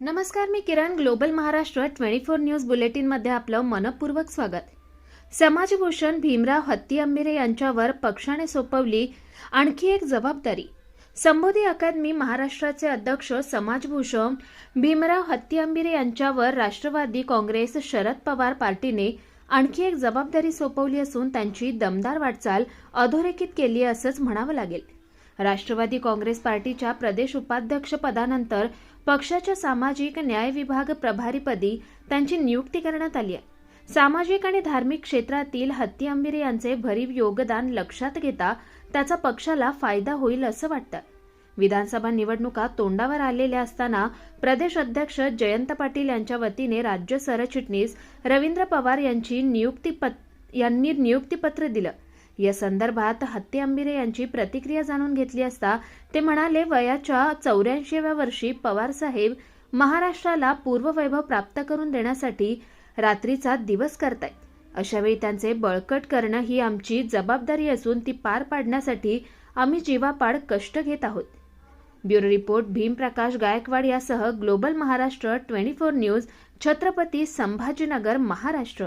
नमस्कार मी Kiran global Maharashtra twenty four news बुलेटिनमध्ये आपलं मनपूर्वक स्वागत. समाजभूषण भीमराव हत्ती हत्तीअंबिरे यांच्यावर पक्षाने सोपवली आणखी एक जबाबदारी. संबोधी अकादमी महाराष्ट्राचे अध्यक्ष समाजभूषण भीमराव हत्ती हत्तीअंबिरे यांच्यावर राष्ट्रवादी काँग्रेस शरद पवार पार्टीने आणखी एक जबाबदारी सोपवली असून त्यांची दमदार वाटचाल अधोरेखित केली असंच म्हणावं लागेल. राष्ट्रवादी काँग्रेस पार्टीच्या प्रदेश उपाध्यक्षपदानंतर पक्षाच्या सामाजिक न्याय विभाग प्रभारीपदी त्यांची नियुक्ती करण्यात आली आहे. सामाजिक आणि धार्मिक क्षेत्रातील हत्ती आंबिरे यांचे भरीव योगदान लक्षात घेता त्याचा पक्षाला फायदा होईल असं वाटतं. विधानसभा निवडणुका तोंडावर आलेल्या असताना प्रदेश अध्यक्ष जयंत पाटील यांच्या वतीने राज्य सरचिटणीस रवींद्र पवार यांची नियुक्ती यांनी नियुक्तीपत्र दिलं. या संदर्भात हत्ती आंबिरे यांची प्रतिक्रिया जाणून घेतली असता ते म्हणाले वयाच्या चौऱ्याऐंशीव्या वर्षी पवार साहेब महाराष्ट्राला पूर्ववैभव प्राप्त करून देण्यासाठी रात्रीचा दिवस करतायत. अशावेळी त्यांचे बळकट करणं ही आमची जबाबदारी असून ती पार पाडण्यासाठी आम्ही जीवापाड कष्ट घेत आहोत. ब्युरो रिपोर्ट भीमप्रकाश गायकवाड यासह global Maharashtra twenty four news Chhatrapati Sambhajinagar Maharashtra.